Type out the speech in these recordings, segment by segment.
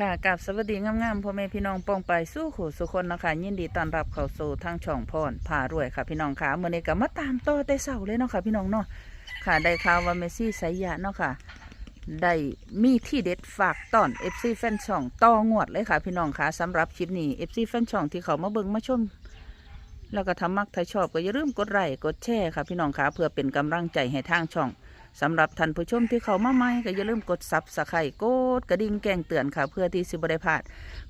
ค่ะกับสวัสดีงามๆพ่อแม่พี่น้องปองไปสู้ขู่สุคนนะคะยินดีต้อนรับเข้าสู่ทางช่องพรพารวยค่ะพี่น้องค่ะเมื่อนี้ก็มาตามต่อแต่เสาเลยเนาะค่ะพี่น้องเนาะค่ะได้ข่าวว่าเมซี่ไสยะเนาะค่ะได้มีที่เด็ดฝากตอน FC แฟนช่องต่องวดเลยค่ะพี่น้องค่ะสำหรับคลิปนี้ FC แฟนช่องที่เขามาเบิ่งมาชมแล้วก็ทำมักถ้าชอบก็อย่าลืมกดไลค์กดแชร์ค่ะพี่น้องค่ะเพื่อเป็นกำลังใจให้ทางช่อง สำหรับท่านผู้ชมที่เขามาใหม่ก็อย่าลืมกดซับสไครต์กดกระดิ่งแจ้งเตือนค่ะเพื่อที่สิบได้พลาด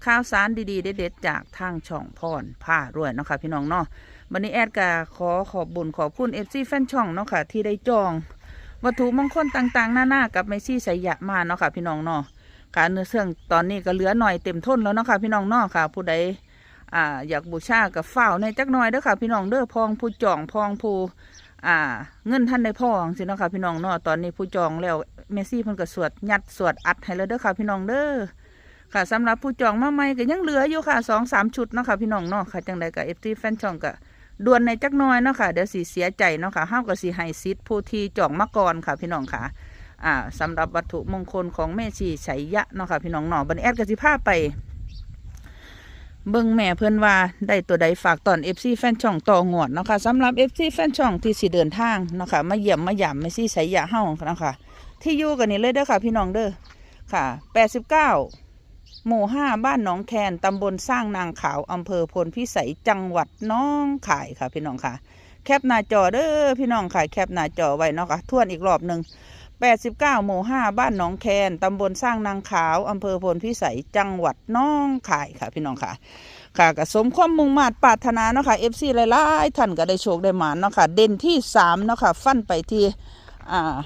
ข่าวสารดีๆเด็ดๆจากทางช่องพรผ้ารวยเนาะค่ะพี่น้องเนาะวันนี้แอดกาขอขอบบุญขอบคุณเอฟซีแฟนช่องเนาะค่ะที่ได้จอง วัตถุมงคลต่างๆ หน้าๆกับไมซี่สายยะมาเนาะค่ะพี่น้องเนาะการเนื้อเสื่องตอนนี้ก็เหลือหน่อยเต็มท้นแล้วเนาะค่ะพี่น้องเนาะค่ะ ผู้ใดอ่าอยากบูชากับฝ้าวในจักหน่อยเด้อค่ะพี่น้องเด้อพองผู้จองพองผู้ อ่า เงินท่านได้พ่องสิเนาะค่ะพี่น้องเนาะตอนนี้ผู้จองแล้วเมซี่เพิ่นก็สวดยัดสวดอัดให้แล้วเด้อค่ะพี่น้องเด้อค่ะสำหรับผู้จองมาใหม่ก็ยังเหลืออยู่ค่ะสองสามชุดเนาะค่ะพี่น้องเนาะค่ะจังใดกับเอฟซีแฟนช่องก็ด่วนในจักน้อยเนาะค่ะเดี๋ยวสิเสียใจเนาะค่ะห้าวก็สิให้ซิดผู้ที่จองมาก่อนค่ะพี่น้องค่ะอ่าสำหรับวัตถุมงคลของแม่ชีไฉยะเนาะค่ะพี่น้องเนาะบันแอดก็สิพาไป เบิ่งแม่เพิ่อนว่าได้ตัวใดฝากตอน FC แฟนช่องต่องวดเนาะค่ะสำหรับ FC แฟนช่องที่สิเดินทางเนาะค่ะมาเยี่ยมมาหยามไม่ซี่ใส่ยะเฮาเนาะค่ะที่อยู่กันนี่เลยเด้อค่ะ พี่น้องเด้อค่ะ89หมู่5บ้านหนองแคนตำบลสร้างนางขาวอำเภอพลพิสัยจังหวัดน้องข่ายค่ะ พี่น้องค่ะ แคปหน้าจอเด้อพี่น้องค่ะ แคปหน้าจอไว้เนาะค่ะทวนอีกรอบหนึ่ง 89 หมู่ 5 บ้านหนองแคนตำบลสร้างนางขาวอำเภอพลพิสัยจังหวัดน้องขายค่ะ พี่น้องค่ะ ค่ะก็สมความมุ่งมาตรปรารถนาเนาะค่ะ FC หลายๆท่านก็ได้โชคได้หมานเนาะค่ะ เด่นที่3เนาะค่ะ ฟันไปที่อ่า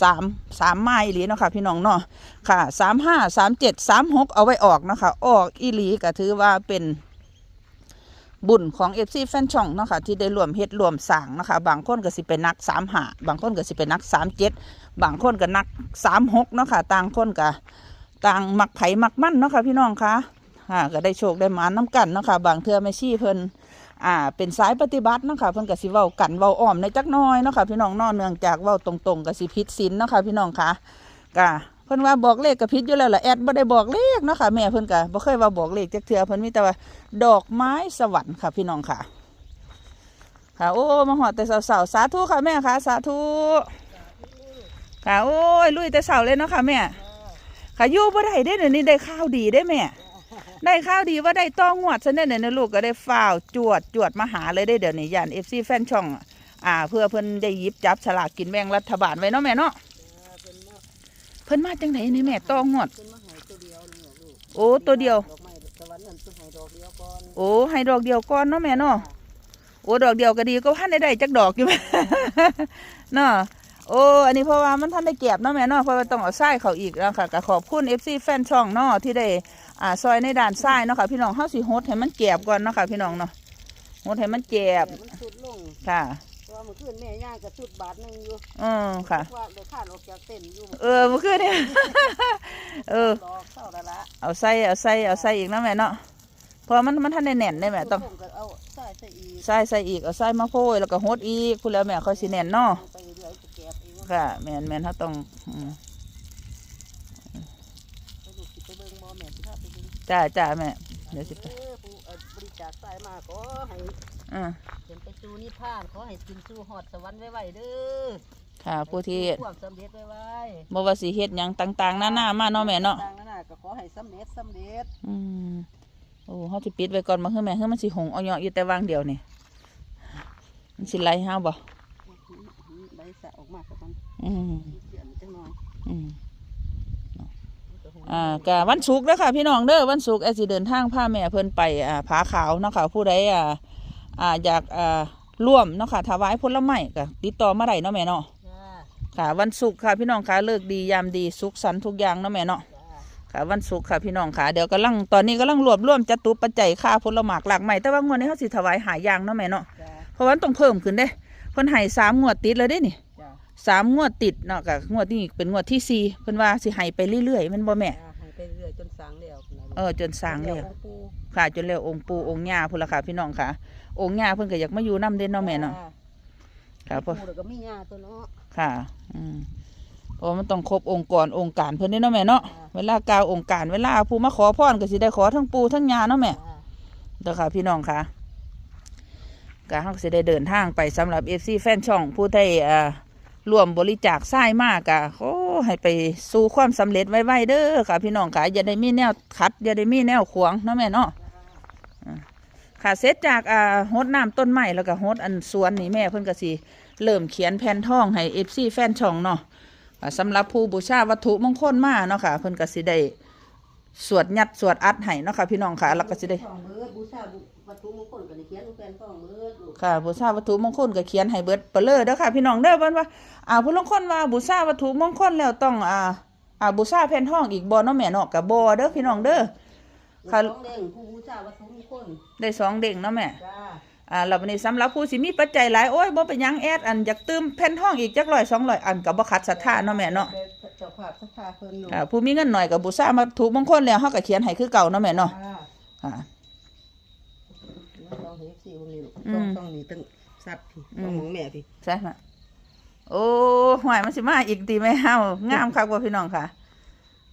สามสามไม้อีหลีเนาะค่ะพี่น้องเนาะค่ะสามห้าสามเจ็ดสามหกเอาไว้ออกเนาะค่ะออกอีหลีก็ถือว่าเป็น บุญของเอฟซีแฟนช่องเนาะค่ะที่ได้รวมเฮ็ดรวมสางนะคะบางคนก็สิเป็นนักสามหาบางคนก็สิเป็นนักสามเจ็ดบางคนก็นักสามหกเนาะค่ะต่างคนก็ต่างมักไผ่มักมั่นเนาะค่ะพี่น้องคะอ่าก็ได้โชคได้มาน้ำกันเนาะค่ะบางเทื่อไม่ชี้เพิ่นอ่าเป็นสายปฏิบัติเนาะค่ะเพิ่นก็สิเว้ากันเว้าอ้อมในจักน้อยเนาะค่ะพี่น้องนาะเนื่องจากเว้าตรงๆก็สิผิดศีลเนาะค่ะพี่น้องคะก็ เพิ่นว่าบอกเลขก็ผิดอยู่แล้วล่ะแอดบ่ได้บอกเลขเนาะค่ะ แม่เพิ่นก็บ่เคยว่าบอกเลขจักเทื่อเพิ่นมีแต่ว่าดอกไม้สวรรค์ค่ะพี่น้องค่ะ ค่ะ โอ้มาหอดแต่สาวๆสาธุค่ะแม่ค่ะ สาธุค่ะโอ้ยลุยแต่เสาเลยเนาะค่ะแม่ค่ะอยู่บ่ได้ได้เดี๋ยวนี้ได้ข้าวดีได้แม่ได้ข้าวดีว่าได้ต้องงวดซะเนี่ยเนี่ยลูกก็ได้ฝ้าวจวดจวดมาหาเลยได้เดี๋ยวนี้ยานเอฟซีแฟนช่อง อ่า เพื่อเพิ่นได้ยิบจับฉลากกินแบ่งรัฐบาลไว้เนาะแม่เนาะ เพิ่นมาจังไหนนี่แม่ตองงวดเป็นมาใหายตัวเดียวนึงเหรอลูกโอ้ตัวเดียว ดอกไม้สวรรค์นั่นตัวหายดอกเดียวก่อนโอ้ให้ดอกเดียวก่อนเนาะแม่เนาะโอ้ดอกเดียวก็ดีก็พันได้ได้จักดอกอยู่แม่ เนาะโอ้อันนี้เพราะว่ามันท่านได้เก็บเนาะแม่เนาะเพราะว่าต้องเอาไส้เขาอีกแล้วค่ะก็ขอบคุณเอฟซีแฟนช่องเนาะที่ได้อ่าซอยในด่านซ้ายเนาะค่ะพี่น้องเฮาสิฮดให้มันเก็บก่อนเนาะค่ะพี่น้องเนาะฮดให้มันเก็บแต่มันสุดลงค่ะ ว่าเมื่อคืนแม่ย่างกับสุดบาทหนึงอยู่อืมค่ะ ว่าเดี๋ยวข้านออกจากเต้นอยู่เออเมื่อคืนเนี่ย เออ ดอกเข้าแล้วละเอาใส่เอาใส่เอาใส่อีกเนาะแม่เนาะเพราะว่ามันมันท่านได้แน่นได้แม่ต้อง ผมก็เอาใส่ใส่อีกใส่ใส่อีกเอาใส่มาโพยแล้วก็ฮดอีกพูดแล้วแม่ค่อยสิแน่นเนาะไปเรื่อยๆจะแก็บเองค่ะแม่นแม่นเขาต้องอืมไปดูสิไปเบิ่งบ่แม่สิพาไปเบิ่งจ้าจ้าแม่เดี๋ยวสิไปเออผู้เอ่อบริจาคสายมาขอให้อ่าเป็นไป สู่นิพพานขอให้กินสู่ฮอดสวรรค์ไว้ๆเด้อค่ะ ผู้ที่ความสำเร็จไว้ๆบ่ว่าสิเฮ็ดหยังต่างๆหน้าๆมาเนาะแม่เนาะ ต่างๆนั่นน่ะก็ขอให้สำเร็จสำเร็จอืมโอ้เฮาสิปิดไว้ก่อนมาคือแม่คือมันสิหงเอาเหยาะอยู่แต่วางเดียวนี่มันสิไล่เฮาบ่ใบสะออกมากับมันอืมเสียนจังหน่อยอืมอ่าก็วันศุกร์เด้อค่ะพี่น้องเด้อวันศุกร์แอสิเดินทางพาแม่เพิ่นไปอ่าผาขาวเนาะค่ะผู้ใดอ่าอ่าอยากอ่า ร่วมเนาะค่ะถวายผลไม้ก็ติดต่อมาได้เนาะแม่เนาะจ้าค่ะ วันศุกร์ค่ะพี่น้องค่ะเลิกดียามดีสุขสันต์ทุกอย่างเนาะแม่เนาะจ้าค่ะวันศุกร์ค่ะพี่น้องค่ะเดี๋ยวกำลังตอนนี้กำลังรวบรวมจตุปัจจัยค่าผลหมากหลากใหม่แต่ว่างวดนี้เขาสิถวายหายางเนาะแม่เนาะจ้าเพราะว่ามันต้องเพิ่มขึ้นเด้เพิ่นให้สามงวดติดเลยเด้นี่จ้าสามงวดติดเนาะกับงวดนี้เป็นงวดที่สี่เพิ่นว่าสิให้ไปเรื่อยๆแมันบ่แม่จ้าให้ไปเรื่อยจนสางแล้วเออจนสร้างแล้วองค์ปู่ค่ะจนแล้วองค์ปู่องค์ย่าพุ่นละค่ะพี่น้องค่ะ องค์ย่าเพิ่นก็อยากมาอยู่นํเด้เนาะแม่เนาะจ้ค่ะเพราะปู่แล้วก็มีญาตัวเนาะค่ะ อืมโอ้มันต้องครบองค์กรองค์การเพิ่นนี่เนาะแม่เนาะเวลากล่าวองค์การเวลาผู้มาขอพรก็สิได้ขอทั้งปู่ทั้งย่าเนาะแม่จ้าเด้อค่ะ พี่น้องค่ะก็เฮาก็สิได้เดินทางไปสำหรับ FC แฟนช่องผู้ได้อ่าร่วมบริจาคทรายมากอะโอ้ให้ไปสู่ความสำเร็จไวๆเด้อค่ะ พี่น้องค่ะอย่าได้มีแนวขัดอย่าได้มีแนวขวางเนาะแม่เนาะอ่า ค่ะเสร็จจากอ่าฮดน้ำต้นไม้แล้วก็ฮดอันสวนนี่แม่เพิ่นก็สิเริ่มเขียนแผ่นทองให้ FC แฟนช่องเนาะอ่าสำหรับผู้บูชาวัตถุมงคลมาเนาะค่ะเพิ่นก็สิได้สวดยัดสวดอัดให้เนาะค่ะพี่น้องค่ะแล้วก็สิได้ท่องเบิดบูชาวัตถุมงคลก็ได้เขียนลูกแฟนท่องเบิดลูกค่ะบูชาวัตถุมงคลก็เขียนให้เบิดเปเลอเด้อค่ะพี่น้องเด้อเพิ่นว่าอ่าผู้ลางคนว่าบูชาวัตถุมงคลแล้วต้องอ่าอ่าบูชาแผ่นทองอีกบ่เนาะแม่เนาะก็บ่เด้อพี่น้องเด้อ ค่ะน้องเด้งผู้บูชาวัตถุมงคลได้สองเด้งเนาะแม่ จ้าอ่าแล้ววันนี้สำหรับผู้สิมีปัจจัยหลายโอ้ยบ่เป็นหยังแอดอันอยากเติมแผ่นทองอีกจักร้อย200อันก็บ่ขัดศรัทธาเนาะแม่เนาะเจ้าภาพศรัทธาเพิ่นลูกอ่าผู้มีเงินหน่อยก็บูชาวัตถุมงคลแล้วเฮาก็เขียนให้คือเก่าเนาะแม่เนาะจ้า อ่าต้องเฮ็ดสิวันนี้ลูกอืต้องมต้องนี่ต้องสัตว์พี่อืม ต้องของแม่พี่ใช่ไหมโอ้หวยมันสิมาอีกดีไหมเฮางามคักว่าพี่น้องค่ะ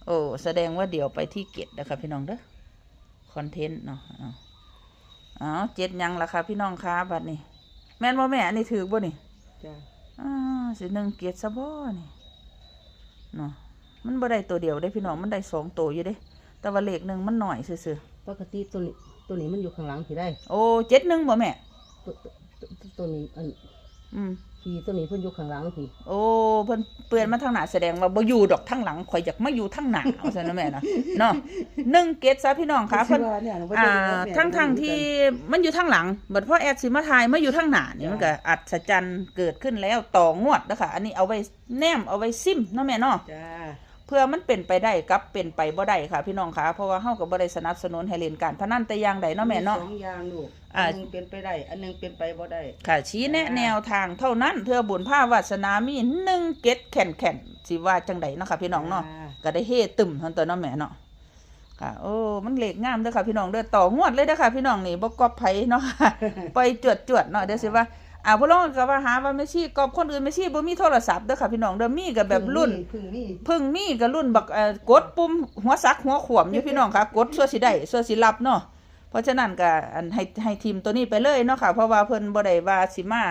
โอ้แสดงว่าเดี๋ยวไปที่เกตนะคะพี่น้องเด้อ คอนเทนต์เนาะเอาเอาเจ็ดหยังละค่ะพี่น้องค่ะบัดนี้แม่นว่าแม่อันนี้ถือบ่นี่จ้าอ่าสิหนึ่งเกตซะบ่นี่เนาะมันบ่ได้ตัวเดียวได้พี่น้องมันได้สองตัวอยู่เด้ แต่ว่าเลขหนึ่งมันหน่อยซื่อปกติตัวนี้ตัวนี้มันอยู่ข้างหลังพี่ได้ ๆโอ้เจ็ดหนึ่งบ่แม่ ตัวตัวตัวนี้อัน อืม พี่ตัวนี้เพิ่นอยู่ข้างหลังพี่โอ้เพิ่นเปื้อนมาทางหน้าแสดงว่าบ่อยู่ดอกทางหลังข่อยอยากมาอยู่ทางหน้าเอาซะนะแม่นะเนาะหนึ่งเกตซะพี่น้องค่ะเพิ่นอ่าทั้งทางที่มันอยู่ทางหลังบัดพ่อแอดสิมาทายมาอยู่ทางหน้านี่มันก็อัศจรรย์เกิดขึ้นแล้วต่องวดนะคะอันนี้เอาไว้แนมเอาไว้ซิมเนาะแม่เนาะจ้า เพื่อมันเป็นไปได้กับเป็นไปบ่ได้ค่ะ พี่น้องค่ะเพราะว่าเฮาก็บ่ได้สนับสนุนให้เล่นการพนันแต่อย่างใดเนาะแม่เนาะ สองอย่างลูกอ่า อันหนึงเป็นไปได้ อันหนึงเป็นไปบ่ได้ ค่ะชี้แนะแนวทางเท่านั้นเพื่อบุญภาวาสนามีหนึ่งเก็ดแข่นแข่นสิว่าจังใดเนาะค่ะพี่น้องเนาะจ้าก็ได้เฮตึมทันตัวเนาะแม่เนาะค่ะ โอ้ มันเหล็กงามเด้อค่ะพี่น้องเด้อต่องวดเลยเด้อค่ะพี่น้องนี่บ่กอบไผเนาะไปจวดจวดๆเนาะเดี๋ยวสิว่า อ่าพวกเราก็ว่าหาว่าไม่ชี้กอบคนอื่นไม่ชี้บ่มีโทรศัพท์เด้อค่ะพี่น้องเด้อมีก็แบบรุ่น พึ่งนี่ เพึ่งมีก็รุ่นบักเอ่อกดปุ่มหัวซักหัวขวมอยู่พี่น้องค่ะกดชั่วสิได้ชั่วสิรับเนาะเพราะฉะนั้นก็อันให้ให้ทีมตัวนี้ไปเลยเนาะค่ะเพราะว่าเพิ่นบ่ได้ว่าสิมา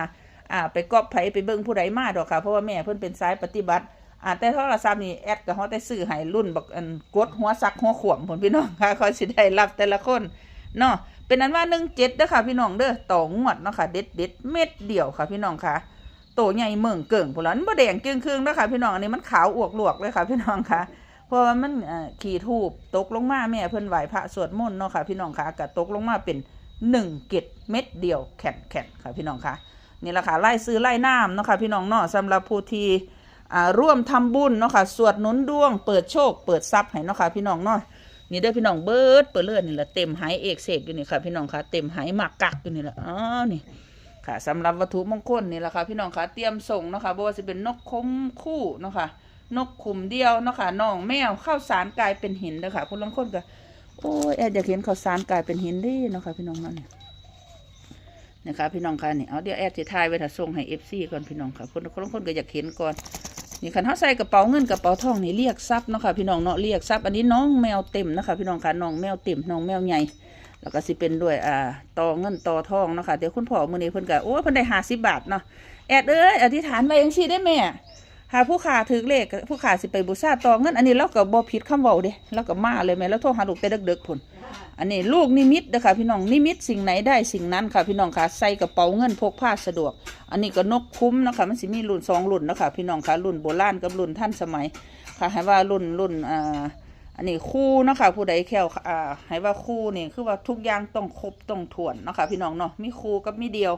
อ่าไปก๊อปไผไปเบิ่งผู้ใดมาดอกค่ะเพราะว่าแม่เพิ่นเป็นสายปฏิบัติอ่าแต่โทรศัพท์นี่แอดก็เฮาแต่ซื้อให้รุ่นบักอันกดหัวซักหัวขวมพุ่นพี่น้องค่ะเขาสิได้รับแต่ละคนเนาะ เป็นอันว่า17เจ็ด้อค่ะพี่น้องเด้อต่องวดเนาะค่ะเด็ดเด็ดเม็ดเดียวค่ะพี่น้องค่ะโตใหญ่เมืองเกิ่งพลันบ่แดงจึงครึ่งเด้อค่ะพี่น้องอันนี้มันขาวอวกหลวกเลยค่ะพี่น้องค่ะเพราะว่ามันขี่ทูบตกลงมาแม่เพิ่นไหวพระสวดมนต์เนาะค่ะพี่น้องค่ะก็ตกลงมาเป็นหนึ่งเกตเม็ดเดียวแข็นแข็นค่ะพี่น้องค่ะนี่แหละค่ะไล่ซื้อไล่น้ำเนาะค่ะพี่น้องเนาะสำหรับผู้ที่ร่วมทำบุญเนาะค่ะสวดนุนดวง เปิดโชค เปิดทรัพย์ให้เนาะค่ะพี่น้องเนาะ นี่เด้อพี่น้องเบิดเปิดเลือดนี่แหละเต็มหายเอกเสกอยู่นี่ค่ะ พี่น้องค่ะเต็มหายหมากกักอยู่นี่แหละอ๋อนี่ค่ะสำหรับวัตถุมงคลนี่แหละค่ะพี่น้องค่ะเตรียมส่งเนาะค่ะบ่ว่าจะเป็นนกคมคู่เนาะค่ะนกขุมเดียวเนาะค่ะน้องแมวข้าวสารกลายเป็นหินเด้อค่ะผู้ลางคนก็โอ้ยแอดอยากเห็นข้าวสารกลายเป็นหินดิเนาะค่ะพี่น้องนาะเนี่ยนะคะพี่น้องค่ะนี่เอาเดี๋ยวแอดจะทายไว้ถ้าส่งให้ FC ก่อนพี่น้องค่ะคนคนลางคนก็อยากเห็นก่อน นี่คันเขาใส่กระเป๋าเงินกระเป๋าทองนี่เรียกซับเนาะค่ะพี่น้องเนาะเรียกซับอันนี้น้องแมวเต็มนะคะพี่น้องค่ะน้องแมวเต็มน้องแมวใหญ่แล้วก็สิเป็นด้วยอ่าต่อเงินต่อทองเนาะค่ะเดี๋ยวคุณพ่อมือนี้เพิ่นก็โอ้เพิ่นได้หาสิบบาทเนาะแอดเอ้ยอธิษฐานไว้ยังชีได้แม่ หาผู้ขาถือเลขผู้ขาสิไปบูชาต่อเงินอันนี้เราก็บ่ผิดคำเว้าเด้เราก็มาเลยแม่แล้วโทรหาลูกแต่ดึกๆพุ่นอันนี้ลูกนิมิตเด้อค่ะพี่น้องนิมิตสิ่งไหนได้สิ่งนั้นค่ะ พี่น้องค่ะใส่กระเป๋าเงินพกพาสะดวก อันนี้ก็นกคุ้มนะคะมันสิมีรุ่นสองรุ่นนะคะพี่น้องค่ะรุ่นโบราณกับรุ่นท่านสมัยค่ะให้ว่ารุ่นรุ่นอ่าอันนี้คู่นะคะผู้ใดแควอ่าให้ว่าคู่นี่คือว่าทุกอย่างต้องครบต้องถ่วนนะคะพี่น้องเนาะมีคู่กับมีเดียว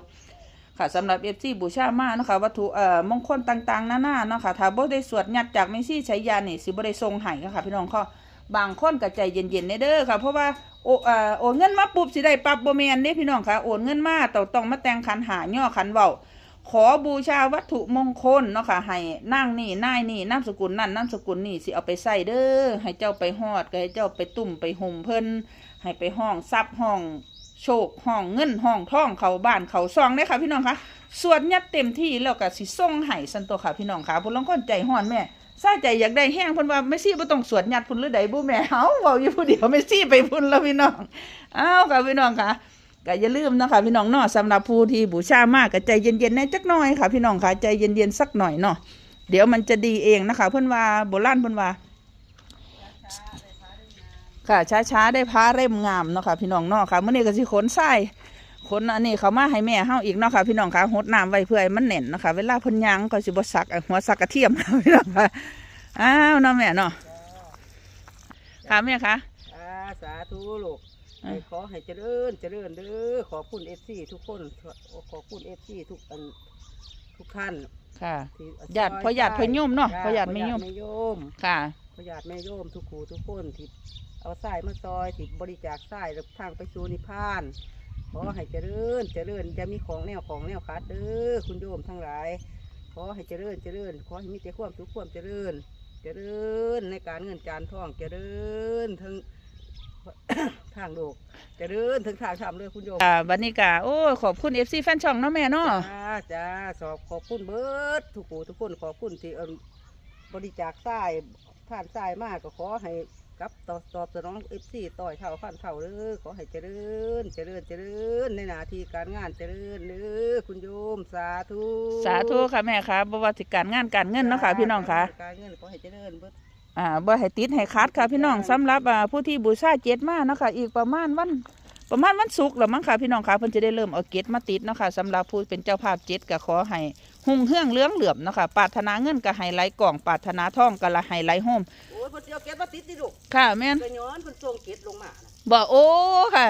ค่ะสำหรับเอฟซีบูชามาเนาะค่ะวัตถุเอ่อมงคลต่างๆนานาเนาะค่ะถ้าบ่ได้สวดยัดจากไม่ซี่ใช้ยานี่สิบ่ได้ทรงให้นะค่ะพี่น้องเขาบางคนก็ใจเย็นๆเด้อค่ะ เพราะว่าโอเอ่อโอนเงินมาปุ๊บสิได้ปรับบ่แม่นเด้พี่น้องค่ะโอนเงินมาต้องต้องมาแต่งขันหาย่อขันเว้าขอบูชาวัตถุมงคลเนาะค่ะให้นั่งนี่นายนี่นามสกุลนั่นนามสกุลนี่สิเอาไปใส่เด้อให้เจ้าไปฮอดก็ให้เจ้าไปตุ่มไปห่มเพิ่นให้ไปห้องทรัพย์ห้อง โชคห้องเงินห้องทองเขาบ้านเขาซองได้ค่ะพี่น้องคะส่วนยัดเต็มที่แล้วก็สิส่งให้สันตัวค่ะพี่น้องค่ะผู้ลางคนใจฮ้อนแม่ซาใจอยากได้แห้งพิ่นว่าเมซี่บ่ต้องสวดยัดพุ่นหรือใดบ่แม่เฮาเว้าอยู่ผู้เดียวเมซี่ไปพุ่นแล้วพี่น้องอ้าวค่ะพี่น้องค่ะก็อย่าลืมนะคะพี่น้องเนาะสำหรับผู้ที่บูชามากก็ใจเย็นๆแน่จักหน่อยค่ะ พี่น้องค่ะใจเย็นๆสักหน่อยเนาะเดี๋ยวมันจะดีเองนะคะ เพิ่นว่าโบราณเพิ่นว่า ค่ะช้าๆได้พาเร่มงามเนาะค่ะพี่น้องเนาะค่ะมื้อนี้ก็สิขนทรายขนอันนี้เขามาให้แม่เฮาอีกเนาะค่ะพี่น้องค่ะหดน้ำไว้เพื่อให้มันแน่นเนาะค่ะเวลาเพิ่นย่างก็สิบ่สักหัวสักกระเทียมนะพี่น้องค่ะอ้าวเนาะแม่เนาะค่ะแม่คะอ่าสาธุลูกอ่าให้ขอให้เจริญเจริญเด้อขอบคุณเอฟซีทุกคนขอบคุณเอฟซีทุกอันทุกท่านค่ะที่ญาติพ่อญาติพ่อโยมเนาะพ่อญาติแม่โยมพ่อญาติแม่โยมค่ะพ่อญาติแม่โยมทุกครูทุกคนที่ เอาทรายมาซอยที่บริจาคทรายแล้วทางไปสู่นิพพานขอให้เจริญเจริญจะมีของแนวของแนวคัดเด้อคุณโยมทั้งหลาย ขอให้เจริญเจริญขอให้มีแต่ความสุขความเจริญ เจริญในการเงินการทองเจริญทั้งทางโลกเจริญทั้งทางธรรมเลยคุณโยมอ่าบัดนี้ก็โอ้ขอบคุณ FC แฟนช่องเนาะแม่เนาะจ้าจ้าสอบขอบคุณเบิดทุกผู้ทุกคนขอบคุณที่เอิ่มบริจาคทรายท่านทรายมากก็ขอให้ กลับตอบตอบสนองเอฟซีต่อยเท่าพันเท่าเลยขอให้เจริญ เจริญเจริญในหน้าที่การงานเจริญเลยคุณโยมสาธุสาธุค่ะแม่ค่ะบ่ว่าสิการงานการเงินเนาะค่ะพี่น้องค่ะ การเงินขอให้เจริญเบิดอ่าบ่ให้ติดให้คัดค่ะพี่น้องสำหรับอ่าผู้ที่บูชาเจ็ดมาเนาะค่ะอีกประมาณวันประมาณวันศุกร์แล้วมั้งค่ะพี่น้องค่ะเพิ่นจะได้เริ่มเอาเกตมาติดเนาะค่ะสำหรับผู้เป็นเจ้าภาพเจ็ดก็ขอให้หุ่งเฮืองเลื้องเหลื่อมเนาะค่ะปรารถนาเงินก็ให้ไหลกล่องปรารถนาทองก็ละให้ไหลโฮมโอ้ย เพิ่นสิเอาเก็บมาติดดิลูกค่ะแม่นกระย้อนเพิ่นส่งเก็บลงมานะบ่โอ้ค่ะ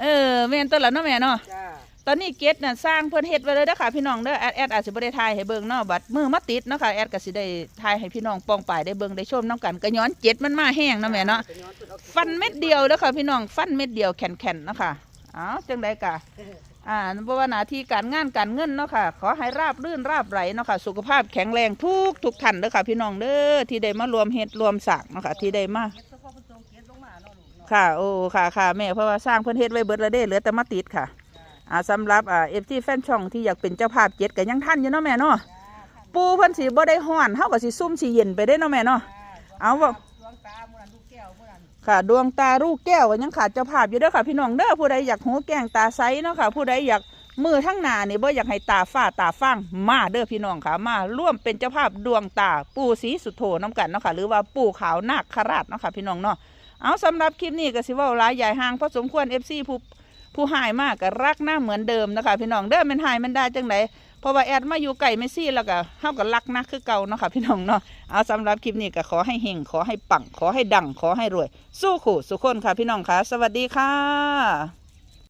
เออแม่นตัวละเนาะแม่เนาะ จ้าตอนนี้เกตน่ะสร้างเพิ่นเฮ็ดไว้เลยเด้อค่ะพี่น้องเด้อแอดแอดอาจสิบ่ได้ถ่ายให้เบิ่งเนาะบัดมือมาติดเนาะค่ะแอดก็สิได้ถ่ายให้พี่น้องปองปายได้เบิ่งได้ชมนํกันก็ย้อนเจ็ดมันมาแห้งเนาะแม่เนาะกระย้อนเพิ่นอาก็บฟันเม็ดเดียวแล้วค่ะพี่น้องฟันเม็ดเดียวแข็งๆเนาะค่ะอ้าวจังไดกะ เอ่าเพราะว่าหน้าที่การงานการเงินเนาะค่ะ ขอให้ราบรื่นราบไหลเนาะค่ะ สุขภาพแข็งแรงทุกทุกท่านเด้อค่ะพี่น้องเด้อที่ได้มารวมเฮ็ดรวมสร้างเนาะค่ะที่ได้มาเก็บเฉพาะเพิ่นส่งเก็บลงมากค่ะโอ้ค่ะค่ะแม่เพราะว่าสร้างเพิ่นเฮ็ดไว้เบิดแล้วเด้เหลือแต่มาติดค่ะอ่าสำหรับอ่า FT แฟนช่องที่อยากเป็นเจ้าภาพเจ็ดก็ยังทันอยู่เนาะแม่เนาะปูเพิ่นสิบ่ได้ฮ้อนเฮาก็สิซุ่มสิเย็นไปได้เนาะแม่เนาะเอาว่ ค่ะดวงตาลูกแก้วก็ยังขาดเจ้าภาพอยู่เด้อค่ะพี่น้องเด้อผู้ใดอยากหูแกงตาใสเนาะค่ะ ผู้ใดอยากมือทั้งหน้านี่บ่อยากให้ตาฝ้าตาฟางมาเด้อพี่น้องค่ะมาร่วมเป็นเจ้าภาพดวงตาปู่ศรีสุโธน้ำกันเนาะค่ะหรือว่าปู่ขาวนาคคราชเนาะค่ะพี่น้องเนาะเอาสำหรับคลิปนี้ก็สิว่าหลายใหญ่ห่างพอสมควร FC ผู้ผู้หายมากก็รักหน้าเหมือนเดิมนะคะพี่น้องเด้อมันหายมันได้จังได เพราะว่าแอดมาอยู่ไก่ไม่ซี่แล้วก็เฮากับรักนักคือเก่าเนาะค่ะพี่น้องเนาะเอาสำหรับคลิปนี้ก็ขอให้เฮงขอให้ปังขอให้ดังขอให้รวย สู้ขู่สุขคนค่ะพี่น้องค่ะ สวัสดีค่ะ